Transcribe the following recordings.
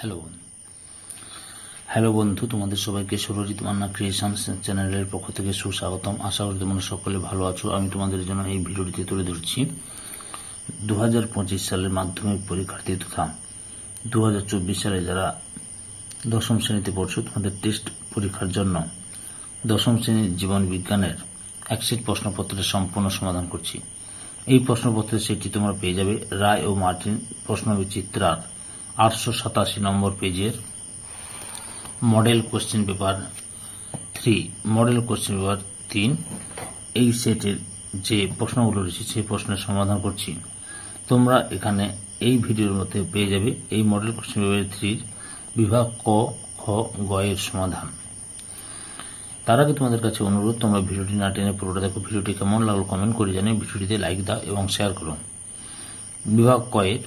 Hello hello বন্ধু, তোমাদের সবাইকে সুরজিৎ মান্না ক্রিয়েশন চ্যানেলের পক্ষ থেকে সুস্বাগতম। আশা করি তোমরা সকলে ভালো আছো। আমি তোমাদের জন্য এই ভিডিওটিতে তুলে ধরছি দু হাজার পঁচিশ সালের মাধ্যমিক পরীক্ষার্থী তথা দু হাজার চব্বিশ সালে যারা দশম শ্রেণীতে পড়ছো, তোমাদের টেস্ট পরীক্ষার জন্য দশম শ্রেণির জীবন বিজ্ঞানের একশিট প্রশ্নপত্রের সম্পূর্ণ সমাধান করছি। এই প্রশ্নপত্রের সেটি তোমরা পেয়ে যাবে রায় ও মার্টিন প্রশ্নবিচিত্রার আটশো সাতাশি নম্বর পেজের model question paper three, model question paper তিন, এই সেটের যে প্রশ্নগুলো রয়েছে, সেই প্রশ্নের সমাধান করছি। তোমরা এখানে এই ভিডিওর মধ্যে পেয়ে যাবে এই মডেল কোশ্চেন পেপার থ্রির বিভাগ ক, খ, গ এর সমাধান। তার আগে তোমাদের কাছে অনুরোধ, তোমরা ভিডিওটি না টেনে পুরোটা দেখো। ভিডিওটি কেমন লাগল কমেন্ট করে জানিয়ে ভিডিওটিতে লাইক দাও এবং শেয়ার করো। বিভাগ কয়ের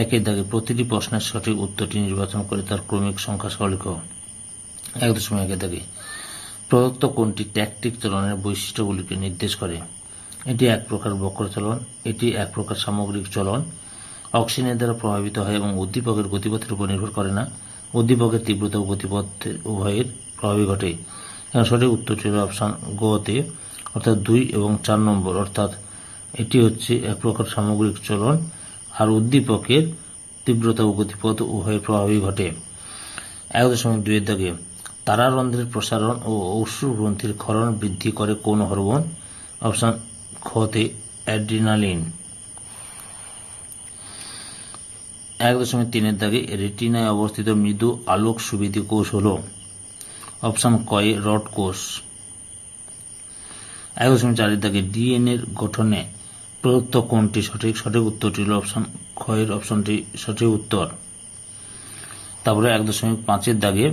একের দাগে প্রতিটি প্রশ্নের সঠিক উত্তরটি নির্বাচন করে তার ক্রমিক সংখ্যা সহ এক দশমিক একের দাগে, প্রদত্ত কোনটি ট্যাকটিক চলনের বৈশিষ্ট্যগুলিকে নির্দেশ করে? এটি এক প্রকার বক্র চলন এটি এক প্রকার সামগ্রিক চলন অক্সিজেনের দ্বারা প্রভাবিত হয় এবং উদ্দীপকের গতিপথের উপর নির্ভর করে না। উদ্দীপকের তীব্রতা ও গতিপথের উভয়ের প্রভাবই ঘটে। এখানে সঠিক উত্তর হল অপশান গতে অর্থাৎ দুই এবং চার নম্বর। অর্থাৎ এটি হচ্ছে এক প্রকার সামগ্রিক চলন আর উদ্দীপকের তীব্রতা ও গতিপথ উভয়ের প্রভাবই ঘটে। এক দশমিক দুইয়ের দাগে তারারন্ধ্রের প্রসারণ ও অশ্রু গ্রন্থির ক্ষরণ বৃদ্ধি করে কোন হরমোন? অপশান খতে অ্যাড্রিনালিন। এক দশমিক তিনের দাগে রেটিনায় অবস্থিত মৃদু আলোক সুবিধি কোষ হল। অপশান কয়ে রড কোষ। এক দশমিক চারের দাগে ডিএনএর গঠনে প্রদত্ত কোনটি সঠিক? সঠিক উত্তরটি হল অপশান, ক্ষয়ের অপশনটি সঠিক উত্তর। তারপরে এক দশমিক পাঁচের দাগে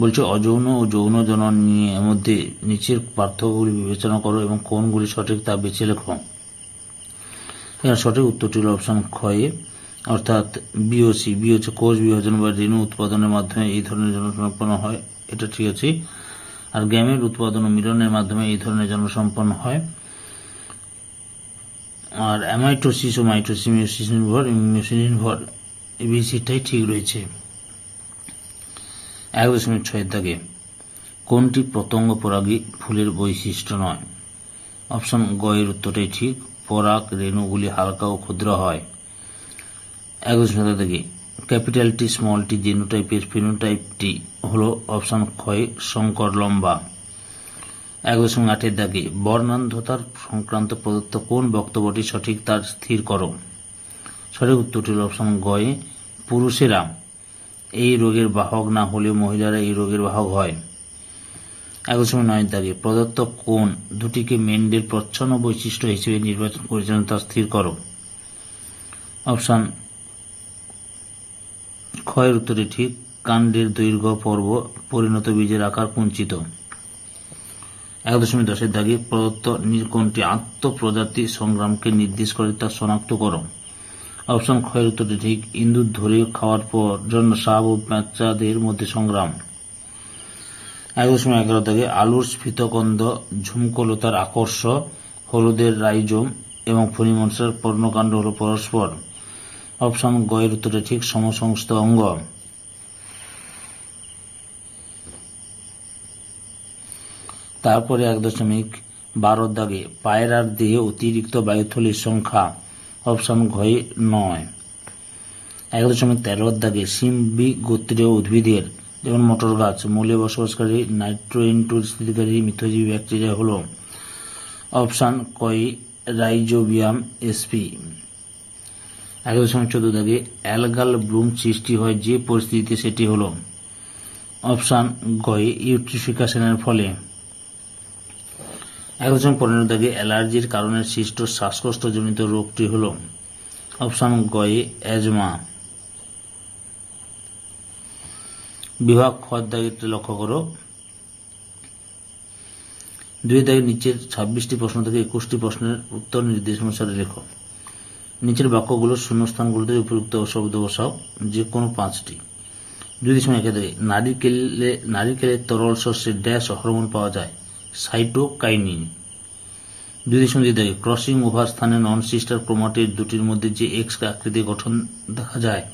বলছে, অযৌন ও যৌন জনন নিয়ে মধ্যে নিচের পার্থক্যগুলি বিবেচনা করো এবং কোনগুলি সঠিক তা বেছে লেখো। এর সঠিক উত্তরটি হল অপশান ক্ষয়ে, অর্থাৎ বিওসি। বি হচ্ছে কোষ বিভাজন বা রেণু উৎপাদনের মাধ্যমে এই ধরনের জনসম্পন্ন হয়। এটা ঠিক আছে। আর গ্যামের উৎপাদন ও মিলনের মাধ্যমে এই ধরনের জনসম্পন্ন হয়। আর অ্যামাইটোসিস ও মাইটোসিস মিওসিস নির্ভর মিওসিস নির্ভর এবিসিটাই ঠিক রয়েছে। এক দশমিক ছয়ের দাগে, কোনটি পতঙ্গ পরাগী ফুলের বৈশিষ্ট্য নয়? অপশন গ এর উত্তরটাই ঠিক, পরাগ, রেণুগুলি হালকা ও ক্ষুদ্র হয়। এক দশমিক দাগে, ক্যাপিটাল টি, স্মল টি জেনোটাইপের ফিনোটাইপটি হল অপশন ক্ষয় সংকর লম্বা। এক দশমিক আটের দাগে বর্ণান্ধতার সংক্রান্ত প্রদত্ত কোন বক্তব্যটি সঠিক তার স্থির করো। সঠিক উত্তরটি হল অপশন গয়ে পুরুষেরা এই রোগের বাহক না হলেও মহিলারা এই রোগের বাহক হয়। এক দশমিক নয়ের দাগে প্রদত্ত কোন দুটিকে মেন্ডের প্রচ্ছন্ন বৈশিষ্ট্য হিসেবে নির্বাচন করেছিলেন তা স্থির করো। অপশান ক্ষয়ের উত্তরে ঠিক কাণ্ডের দৈর্ঘ্য, পর্ব, পরিণত বীজের আকার কুঞ্চিত। এক দশমিক দশের দাগে প্রদত্ত কোনটি আত্মপ্রজাতি সংগ্রামকে নির্দেশ করে তা শনাক্ত করো। অপশন ক্ষয়ের উত্তরটি ঠিক ইন্দুর ধরে খাওয়ার পর জন্য সাপ ও বাচ্চাদের মধ্যে সংগ্রাম। এক দশমিক এগারো থেকে আলুর স্ফীতকন্দ ঝুমকলতার আকর্ষ হলুদের রাইজোম এবং ফণিমনসার পর্ণকাণ্ড হল পরস্পর। অপশন গয়ের উত্তরে ঠিক সমসংস্থ অঙ্গ। তারপরে এক দশমিক বারো দাগে পায়রার দেহে অতিরিক্ত বায়ুথলির সংখ্যা অপশন ঘয়ে নয়। এক দশমিক তেরোর দাগে সিম্বি গোত্রীয় উদ্ভিদের, যেমন মটর গাছ, মূলে বসবাসকারী নাইট্রোইন্টুর স্থিতিকারী মিথজীবী ব্যাকটেরিয়া হল অপশান কয় রাইজোবিয়াম এসপি। এক দশমিক চোদ্দ দাগে অ্যালগাল ব্লুম সৃষ্টি হয় যে পরিস্থিতিতে সেটি হল। অপশান গয়ে ইউট্রিফিকেশনের ফলে এক দশমিক পনেরো দাগে অ্যালার্জির কারণে সৃষ্ট শ্বাসকষ্টজনিত রোগটি হল অপশান গয়ে অ্যাজমা বিভাগ খর দাগেরটি লক্ষ্য করো। দুই দাগের নিচের ছাব্বিশটি প্রশ্ন থেকে একুশটি প্রশ্নের উত্তর নির্দেশ অনুসারে লেখো। নিচের বাক্যগুলোর শূন্যস্থানগুলোতে উপযুক্ত শব্দ বসাও, যে কোনো পাঁচটি। দুই দশমিক একে দাগে, নারিকেলে, নারিকেলের তরল শস্যে ড্যাশ হরমোন পাওয়া যায়। সাইটোকাইনিন। দুই দশমিক দুই দাগে ক্রসিং ওভার স্থানে নন সিস্টার ক্রোমাটির দুটির মধ্যে যে এক্স আকৃতির গঠন দেখা যায়,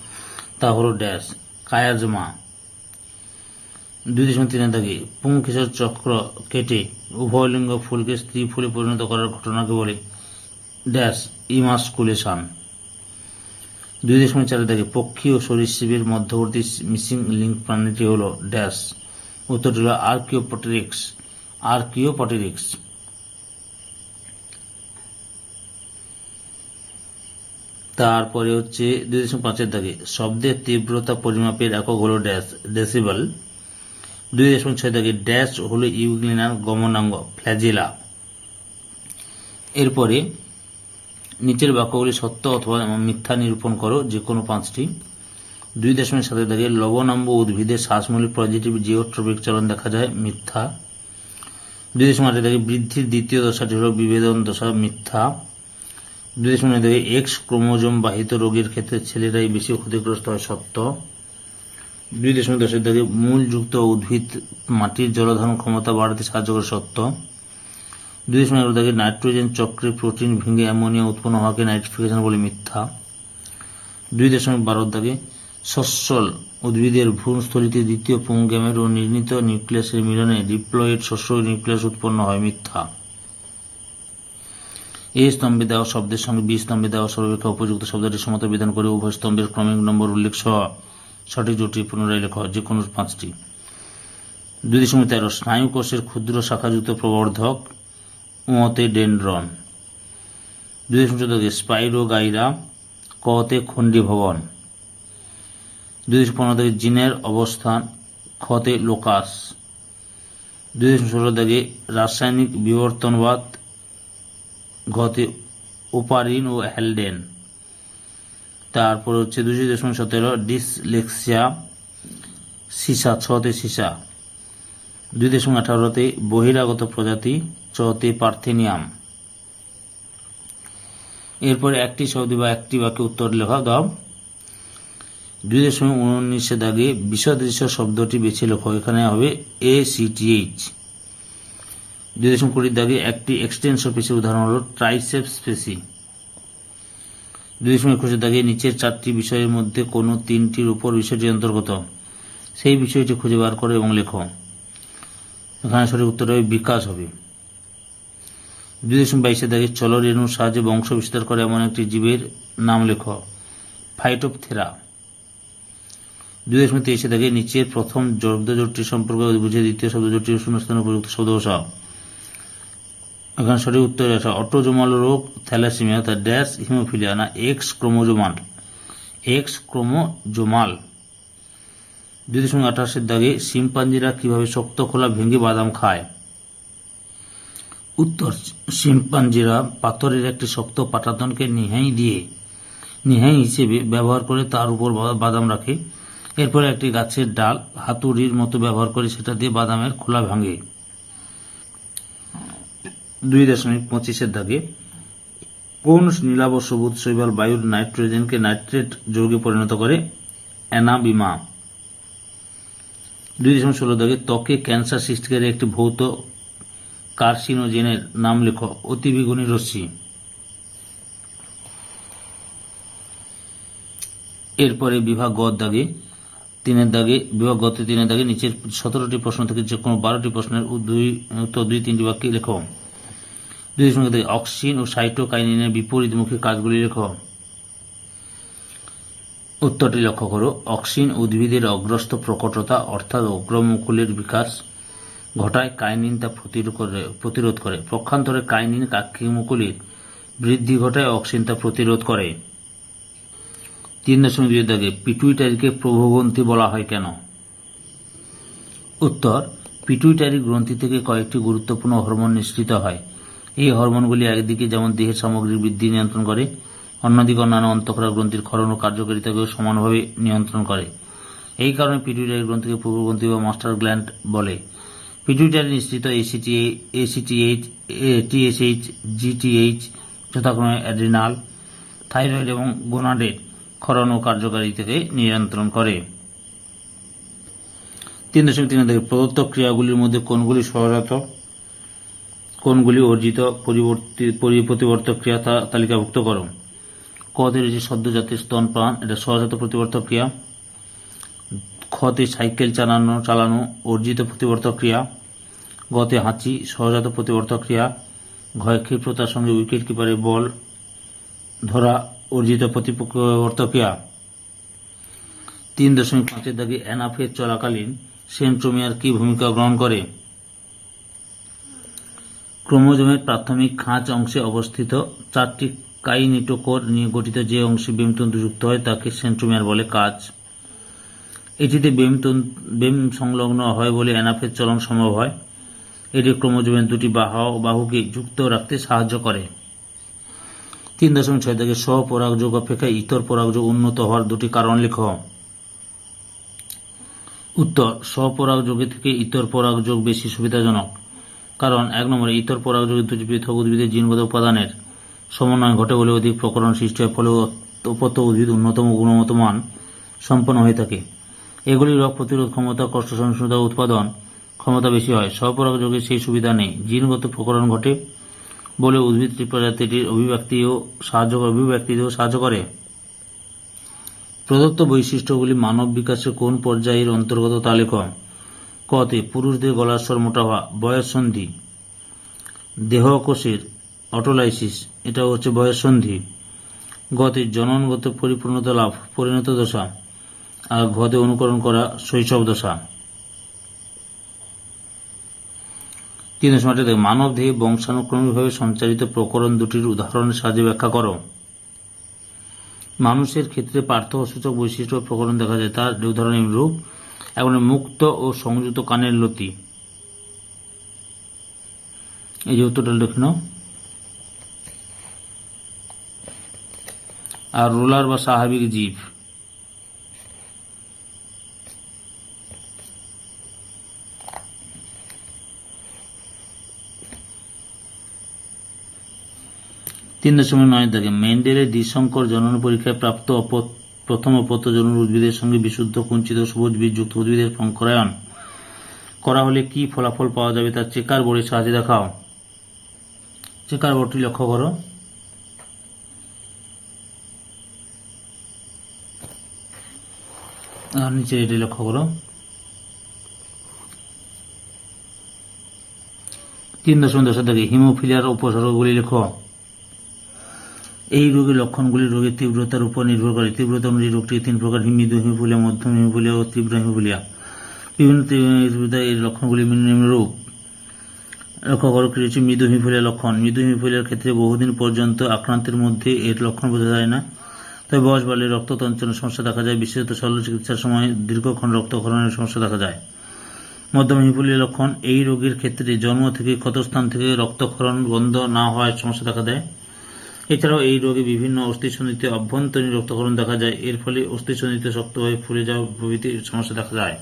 তা হলো ড্যাশ, কায়াজমা। দুই দশমিক তিনের দাগে পুংকেশর চক্র কেটে উভয় লিঙ্গ ফুলকে স্ত্রী ফুলে পরিণত করার ঘটনাকে বলে ড্যাশ, ইমাসকুলেশন। দুই দশমিক চারের দাগে, পক্ষী ও সরীসৃপের মধ্যবর্তী মিসিং লিঙ্ক প্রাণীটি হল ড্যাশ। উত্তরটি হল আর্কিওপটেরিক্স। আর্কিওপটেরিক্স তারপরে হচ্ছে দুই দশমিক পাঁচের দাগে শব্দের তীব্রতা পরিমাপের একক হলো ড্যাশ, ডেসিবল। দুই দশমিক ছয় দাগে, ড্যাশ হলো ইউগ্লিনার গমনাঙ্গ, ফ্ল্যাজিলা। এরপরে নিচের বাক্যগুলি সত্য অথবা মিথ্যা নিরূপণ করো যে কোনো পাঁচটি। দুই দশমিক সাতের দাগে, লবণাম্ব উদ্ভিদে শ্বাসমূলিক পজিটিভ জিওট্রপিক চলন দেখা যায়, মিথ্যা। দশমিক আটের দাগে বৃদ্ধির দ্বিতীয় দশাটি হল বিভেদন দশা মিথ্যা। দুই দশমিক দাগে এক্স ক্রোমোজোম বাহিত রোগের ক্ষেত্রে ছেলেরাই বেশি ক্ষতিগ্রস্ত হয় সত্য। দুই দশমিক দশের দাগে মূলযুক্ত উদ্ভিদ মাটির জলধারণ ক্ষমতা বাড়াতে সাহায্য করে সত্য। দুই দশমিক এগারো দাগে নাইট্রোজেন চক্রে প্রোটিন ভেঙে অ্যামোনিয়া উৎপন্ন হওয়াকে নাইট্রিফিকেশন বলে মিথ্যা। দুই দশমিক বারো দাগে সস্বল উদ্ভিদের ভ্রূণস্থলিতে দ্বিতীয় পুংগ্যামের ও নির্ণীত নিউক্লিয়াসের মিলনে ডিপ্লয়েড শস্য নিউক্লিয়াস উৎপন্ন হয় মিথ্যা। এ স্তম্ভে দেওয়া শব্দের সঙ্গে বি স্তম্ভে দেওয়া সর্বাপেক্ষা উপযুক্ত শব্দটি সমতা বিধান করে উভয় স্তম্ভের ক্রমিক নম্বর উল্লেখ সহ সঠিক জুটি পুনরায় লেখা হয় যে কোনো পাঁচটি। দুই দশমিক তেরো, স্নায়ু কোষের ক্ষুদ্র শাখাযুক্ত প্রবর্ধক উঁতে ডেনড্রন। দুই দশমিক চোদ্দ স্পাইরো গাইরা কতে খণ্ডী ভবন দুই দশমিক পনেরো দাগে জিনের অবস্থান ক্ষতে লোকাস। দুই দশমিক ষোলো দাগে রাসায়নিক বিবর্তনবাদ ঘতে ওপারিন ও হ্যালডেন তারপর হচ্ছে দুশো দশমিক সতেরো ডিসলেক্সিয়া, সিসা, ছতে সিসা। দুই দশমিক আঠারোতে বহিরাগত প্রজাতি চতে পার্থেনিয়াম। এরপরে একটি শব্দ বা একটি বাক্যে উত্তর লেখা দাও। দুই দশমিক উনিশে দাগে বিসদৃশ্য শব্দটি বেছে লেখো, এখানে হবে এ সিটিএইচ দুই দশমিক কুড়ির দাগে একটি এক্সটেন্সর পেশির উদাহরণ হল ট্রাইসেপস পেশি দুই দশমিক একুশের দাগে নিচের চারটি বিষয়ের মধ্যে কোনো তিনটির উপর বিষয়টি অন্তর্গত। সেই বিষয়টি খুঁজে বার করো এবং লেখো। এখানে সঠিক উত্তর হবে বিকাশ হবে। দুই দশমিক বাইশের দাগে চলরেণুর সাহায্যে বংশ বিস্তার করে এমন একটি জীবের নাম লেখো ফাইটোপথেরা দুই দশমিক তেইশে দাগে নিচের প্রথম শব্দজোটটি সম্পর্কে বুঝে দ্বিতীয় শব্দজোটটির শূন্যস্থানে উপযুক্ত শব্দ বসাও এখানে সঠিক উত্তর আছে, অটোজোমাল রোগ, থ্যালাসিমিয়া অর্থাৎ ড্যাশ, হিমোফিলিয়া, না এক্স ক্রোমোজোমাল। X chromosomal. দুই দশমিক আঠাশের দাগে শিম্পাঞ্জিরা কীভাবে শক্ত খোলা ভেঙে বাদাম খায়? উত্তর, শিম্পাঞ্জিরা পাথরের একটি শক্ত পাটাতনকে নিহাই দিয়ে, নিহাই হিসেবে ব্যবহার করে তার উপর বাদাম রাখে। এরপরে একটি গাছের ডাল হাতুড়ির মতো ব্যবহার করে সেটা দিয়ে বাদামের খোলা ভাঙে। দুই দশমিক পঁচিশের দাগে, কোন নীলাভ সবুজ শৈবাল বায়ুর নাইট্রোজেনকে নাইট্রেট যৌগে পরিণত করে? অ্যানাবিমা। দুই দশমিক ষোলো দাগে, ত্বকে ক্যান্সার সৃষ্টিকারী একটি ভৌত কার্সিনোজেনের নাম লেখো অতিবেগুনি রশ্মি। এরপরে বিভাগ গদ দাগে তিনের দাগে, বিভাগ গতে তিনের দাগে নিচের সতেরোটি প্রশ্ন থেকে যে কোনো বারোটি প্রশ্নের দুই, উত্তর দুই, তিনটি বাক্যে লেখো। দুই দশমিক দাগে অক্সিন ও সাইটোকাইনিনের বিপরীতমুখী কাজগুলি লেখো। উত্তরটি লক্ষ্য করো। অক্সিন উদ্ভিদের অগ্রস্ত প্রকটতা অর্থাৎ অগ্রমুকুলের বিকাশ ঘটায় কাইনিন তা প্রতিরোধ করে পক্ষান্তরে কাইনিন কাক্ষিমুকুলের বৃদ্ধি ঘটায় অক্সিন তা প্রতিরোধ করে। তিন দশমিক দুই দাগে পিটুইটারিকে প্রভগ্রন্থি বলা হয় কেন? উত্তর, পিটুইটারি গ্রন্থি থেকে কয়েকটি গুরুত্বপূর্ণ হরমোন নিঃসৃত হয়। এই হরমোনগুলি একদিকে যেমন দেহের সামগ্রিক বৃদ্ধি নিয়ন্ত্রণ করে, অন্যদিকে অন্যান্য অন্তঃক্ষরা গ্রন্থির ক্ষরণ ও কার্যকারিতাকেও সমানভাবে নিয়ন্ত্রণ করে। এই কারণে পিটুইটারি গ্রন্থিকে পূর্বগ্রন্থি বা মাস্টার গ্ল্যান্ড বলে। পিটুইটারি নিঃসৃত এসিটি এসিটিএইচ টিএসএইচ জিটিএইচ যথাক্রমে অ্যাড্রিনাল, থাইরয়েড এবং গোনাডের ক্ষরণ ও কার্যকারিতাকে নিয়ন্ত্রণ করে। তিন দশমিক তিন প্রদত্ত ক্রিয়াগুলির মধ্যে কোনগুলি সহজাত, কোনগুলি অর্জিত প্রতিবর্তক ক্রিয়া তা তালিকাভুক্ত করো। কদের যে সদ্যজাতের স্তনপান এটা সহজাত প্রতিবর্তক ক্রিয়া। খতে সাইকেল চালানো চালানো, অর্জিত প্রতিবর্তক ক্রিয়া। গতে হাঁচি, সহজাত প্রতিবর্তক ক্রিয়া। ঘয় ক্ষিপ্রতার সঙ্গে উইকেট কিপারের বল ধরা অর্জিত প্রতিবর্তক ক্রিয়া তিন দশমিক পাঁচের দাগে অ্যানাফেজ চলাকালীন সেন্ট্রোমিয়ার কি ভূমিকা গ্রহণ করে? ক্রোমোজোমের প্রাথমিক খাঁচ অংশে অবস্থিত চারটি কাইনিটোকোর নিয়ে গঠিত যে অংশে বেমতন্তু যুক্ত হয়, তাকে সেন্ট্রোমিয়ার বলে কাজ। এটিতে বেমতন বেম সংলগ্ন হয় বলে অ্যানাফেজ চলন সম্ভব হয়। এটি ক্রোমোজোমের দুটি বাহু বাহুকে যুক্ত রাখতে সাহায্য করে। তিন দশমিক ছয় থেকে স্বপরাগযোগ অপেক্ষা ইতর পরাগযোগ উন্নত হওয়ার দুটি কারণ লিখ। উত্তর স্বপরাগযোগের থেকে ইতর পরাগযোগ বেশি সুবিধাজনক। কারণ এক নম্বরে, ইতর পরাগযোগে দুটি পৃথক উদ্ভিদের জিনগত উপাদানের সমন্বয় ঘটে বলে অধিক প্রকরণ সৃষ্টি হয়, ফলে উপত্য উদ্ভিদ উন্নতম গুণগত মান সম্পন্ন হয়ে থাকে। এগুলি রোগ প্রতিরোধ ক্ষমতা কষ্ট সহিষ্ণুতা উৎপাদন ক্ষমতা বেশি হয়। স্বপরাগযোগে সেই সুবিধা নেই। জিনগত প্রকরণ ঘটে বলে উদ্ভিদটি প্রজাতিটির অভিব্যক্তিও সাহায্য অভিব্যক্তিতেও সাহায্য করে। প্রদত্ত বৈশিষ্ট্যগুলি মানব বিকাশের কোন পর্যায়ের অন্তর্গত তা লেখ। কতে পুরুষদের গলার স্বর মোটা হওয়া, বয়স সন্ধি। দেহকোষের অটোলাইসিস এটা হচ্ছে বয়স সন্ধি। গতে জননগত পরিপূর্ণতা লাভ, পরিণত দশা। আর ঘতে অনুকরণ করা শৈশব দশা। তিন থেকে মানব দেহে বংশানুক্রমিকভাবে সঞ্চারিত প্রকরণ দুটির উদাহরণের সাহায্যে ব্যাখ্যা করো। মানুষের ক্ষেত্রে পার্থক্যসূচক বৈশিষ্ট্য প্রকরণ দেখা যায়। তার উদাহরণের রূপ এখন মুক্ত ও সংযুক্ত কানের লতি। এই যে উত্তরটা লিখে আর রোলার বা স্বাভাবিক জীব। তিন দশমিক নয় থেকে মেন্ডেলের দ্বিসংকর জনন পরীক্ষায় প্রাপ্ত প্রথম অপত্য জনন উদ্ভিদের সঙ্গে বিশুদ্ধ, কুঞ্চিত, সবুজ বীজযুক্ত উদ্ভিদের সংকরায়ন করা হলে কি ফলাফল পাওয়া যাবে তার চেকার বোর্ডের সাহায্যে দেখাও। চেকার বোর্ডটি লক্ষ্য করো। আর নিচে এটি লক্ষ্য করো। তিন দশমিক দশ থেকে হিমোফিলিয়ার উপসর্গগুলি লেখো। এই রোগের লক্ষণগুলি রোগের তীব্রতার উপর নির্ভর করে। তীব্রতা অনুযায়ী রোগটি তিন প্রকার মৃদু হিমোফিলিয়া মধ্যম হিমোফিলিয়া ও তীব্র হিমোফিলিয়া বিভিন্ন তীব্রতা এই লক্ষণগুলি নিম্ন রূপ লক্ষ্য করো রয়েছে মৃদু হিমোফিলিয়া লক্ষণ। মৃদু হিমোফিলিয়ার ক্ষেত্রে বহুদিন পর্যন্ত আক্রান্তের মধ্যে এর লক্ষণ বোঝা যায় না। তবে বয়স বাড়লে রক্ততঞ্চনের সমস্যা দেখা যায়। বিশেষত শল্য চিকিৎসার সময় দীর্ঘক্ষণ রক্তক্ষরণের সমস্যা দেখা যায়। মধ্যম হিমোফিলিয়া লক্ষণ। এই রোগীর ক্ষেত্রে জন্ম থেকে ক্ষতস্থান থেকে রক্তক্ষরণ বন্ধ না হওয়ার সমস্যা দেখা দেয়। এছাড়াও এই রোগে বিভিন্ন অস্থিসন্ধিতে অভ্যন্তরীণ রক্তক্ষরণ দেখা যায়। এর ফলে অস্থিসন্ধিতে শক্তভাবে ফুলে যাওয়া প্রভৃতি সমস্যা দেখা যায়।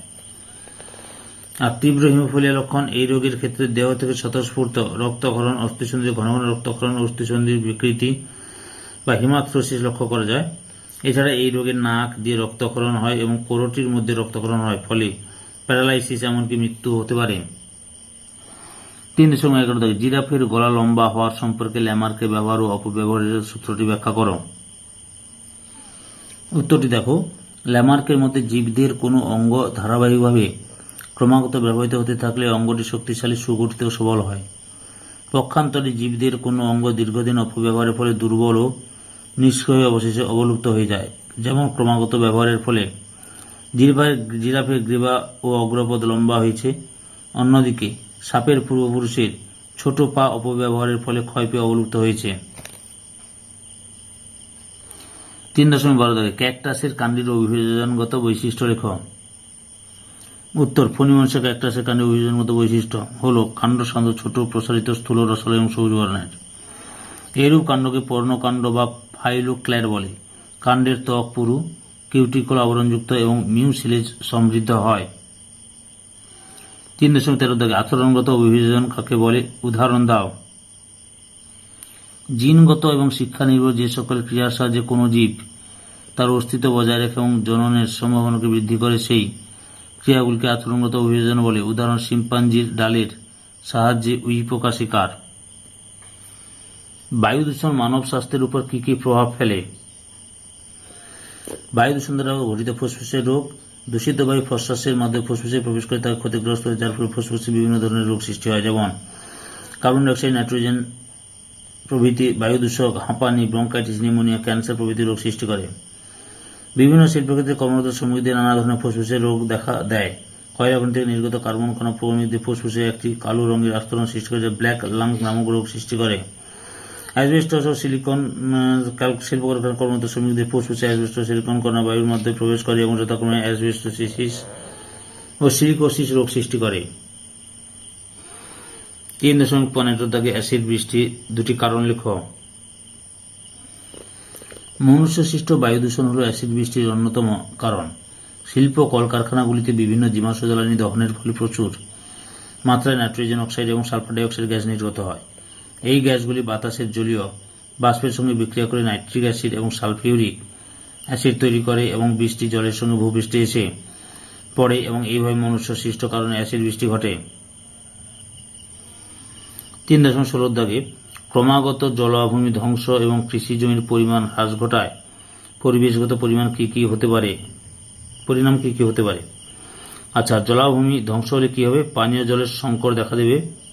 আর তীব্র হিমোফিলিয়া লক্ষণ, এই রোগের ক্ষেত্রে দেহ থেকে স্বতঃস্ফূর্ত রক্তক্ষরণ অস্থিসন্ধি ঘন ঘন রক্তক্ষরণ অস্থিসন্ধির বিকৃতি বা হিমাথ্রোসিস লক্ষ্য করা যায়। এছাড়া এই রোগের নাক দিয়ে রক্তক্ষরণ হয় এবং কোরটির মধ্যে রক্তক্ষরণ হয়, ফলে প্যারালাইসিস এমনকি মৃত্যু হতে পারে। তিন দশমিক এগারো থেকে জিরাফের গলা লম্বা হওয়ার সম্পর্কে ল্যামার্কের ব্যবহার ও অপব্যবহারের সূত্রটি ব্যাখ্যা করো। উত্তরটি দেখো, ল্যামার্কের মধ্যে জীবদের কোনো অঙ্গ ধারাবাহিকভাবে ক্রমাগত ব্যবহৃত হতে থাকলে অঙ্গটি শক্তিশালী, সুগঠিত ও সবল হয়। পক্ষান্তরে জীবদের কোনো অঙ্গ দীর্ঘদিন অপব্যবহারের ফলে দুর্বল ও নিষ্ক্রিয় অবশেষে অবলুপ্ত হয়ে যায়। যেমন ক্রমাগত ব্যবহারের ফলে জিরাফের জিরাফের গ্রীবা ও অগ্রপদ লম্বা হয়েছে। অন্যদিকে সাপের পূর্বপুরুষের ছোট পা অপব্যবহারের ফলে ক্ষয় পেয়ে অবলুপ্ত হয়েছে। তিন দশমিক বারো থেকে ক্যাকটাসের কাণ্ডের অভিযোজনগত বৈশিষ্ট্য লেখ। উত্তর, ফণিমনসা ক্যাকটাসের কাণ্ডের অভিযোজনগত বৈশিষ্ট্য হল কাণ্ড সান্দ ছোট প্রসারিত স্থূল রসাল এবং সবুজ বর্ণের। এরূপ কাণ্ডকে পর্ণকাণ্ড বা ফাইলোক্ল্যাড বলে। কাণ্ডের ত্বক পুরু, কিউটিকল আবরণযুক্ত এবং মিউসিলেজ সমৃদ্ধ হয়। তিন দশমিক তেরো থেকে আচরণগত অভিযোজন কাকে বলে? উদাহরণ দাও। জিনগত এবং শিক্ষা নির্ভর যে সকল ক্রিয়ার সাহায্যে কোনো জীব তার অস্তিত্ব বজায় রাখে এবং জননের সম্ভাবনাকে বৃদ্ধি করে সেই ক্রিয়াগুলিকে আচরণগত অভিযোজন বলে। উদাহরণ, শিম্পাঞ্জির ডালের সাহায্যে উই পোকা শিকার বায়ু দূষণ মানব স্বাস্থ্যের উপর কি কি প্রভাব ফেলে? বায়ু দূষণ দ্বারা ঘটিত ফুসফুসের রোগ দূষিত বায়ু প্রশ্বাসের মাধ্যমে ফুসফুসে প্রবেশ করে তাকে ক্ষতিগ্রস্ত হয় যার ফলে ফুসফুসে বিভিন্ন ধরনের রোগ সৃষ্টি হয়, যেমন কার্বন ডাইঅক্সাইড, নাইট্রোজেন প্রভৃতি বায়ু দূষক, হাঁপানি, ব্রঙ্কাইটিস, নিউমোনিয়া, ক্যান্সার প্রভৃতি রোগ সৃষ্টি করে। বিভিন্ন শিল্পক্ষেত্রে কর্মরত শ্রমিকদের নানা ধরনের ফুসফুসের রোগ দেখা দেয়। কয়লা খনি থেকে নির্গত কার্বন কণা প্রমিতে ফুসফুসে একটি কালো রঙের আস্তরণ সৃষ্টি করে, যা ব্ল্যাক লাং নামক রোগ সৃষ্টি করে। অ্যাসবেস্টস ও সিলিকন শিল্প কারখানার কর্মরত শ্রমিকদের ফুসফুসে অ্যাসবেস্টস সিলিকন কণা বায়ুর মধ্যে প্রবেশ করে এবং যথাক্রমে অ্যাসবেস্টোসিস ও সিলিকোসিস রোগ সৃষ্টি করে তিন দশমিক পনেরো দাগে অ্যাসিড বৃষ্টি দুটি কারণ লেখো মনুষ্য সৃষ্ট বায়ু দূষণ হল অ্যাসিড বৃষ্টির অন্যতম কারণ শিল্প কলকারখানাগুলিতে বিভিন্ন জীবাশ্ম জ্বালানি দহনের ফলে প্রচুর মাত্রায় নাইট্রোজেন অক্সাইড এবং সালফার ডাইঅক্সাইড গ্যাস নির্গত হয় এই গ্যাসগুলি বাতাসের জলীয় বাষ্পের সঙ্গে বিক্রিয়া করে নাইট্রিক অ্যাসিড এবং সালফিউরিক অ্যাসিড তৈরি করে এবং বৃষ্টি জলের সঙ্গে ভূপৃষ্ঠে এসে পড়ে এবং এইভাবে মনুষ্য সৃষ্ট কারণে অ্যাসিড বৃষ্টি ঘটে। তিন দশমিক ষোলোর দাগে ক্রমাগত জলাভূমি ধ্বংস এবং কৃষি জমির পরিমাণ হ্রাস ঘটায়। পরিবেশগত পরিমাণ কী কী হতে পারে? পরিণাম কী কী হতে পারে? আচ্ছা জলাভূমি ধ্বংস হলে কী হবে? পানীয় জলের সংকট দেখা দেবে।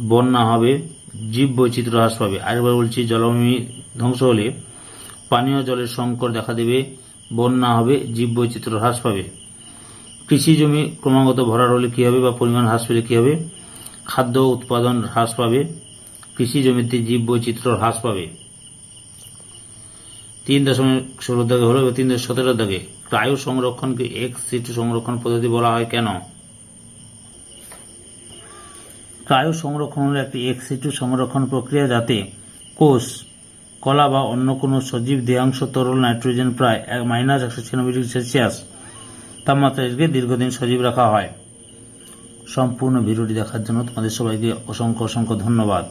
বন্যা হবে জীব বৈচিত্র্য হ্রাস পাবে। আরেকবার বলছি, জলভূমি ধ্বংস হলে পানীয় জলের সংকট দেখা দেবে, বন্যা হবে জীব বৈচিত্র্য হ্রাস পাবে। কৃষি জমি ক্রমাগত ভরার হলে কী হবে বা পরিমাণ হ্রাস পেলে কী হবে? খাদ্য উৎপাদন হ্রাস পাবে, কৃষি জমিতে জীব বৈচিত্র্য হ্রাস পাবে। তিন দশমিক ষোলো দাগে হলো তিন দশমিক সতেরো দাগে। বায়ু সংরক্ষণকে এক্স সিটু সংরক্ষণ পদ্ধতি বলা হয় কেন? বায়ু সংরক্ষণ হল একটি এক্সিটু সংরক্ষণ প্রক্রিয়া যাতে কোষ, কলা বা অন্য কোনো সজীব দেহাংশ তরল নাইট্রোজেন প্রায় মাইনাস একশো ছিয়ানব্বই ডিগ্রি সেলসিয়াস তাপমাত্রাকে দীর্ঘদিন সজীব রাখা হয়। সম্পূর্ণ ভিডিওটি দেখার জন্য তোমাদের সবাইকে অসংখ্য অসংখ্য ধন্যবাদ।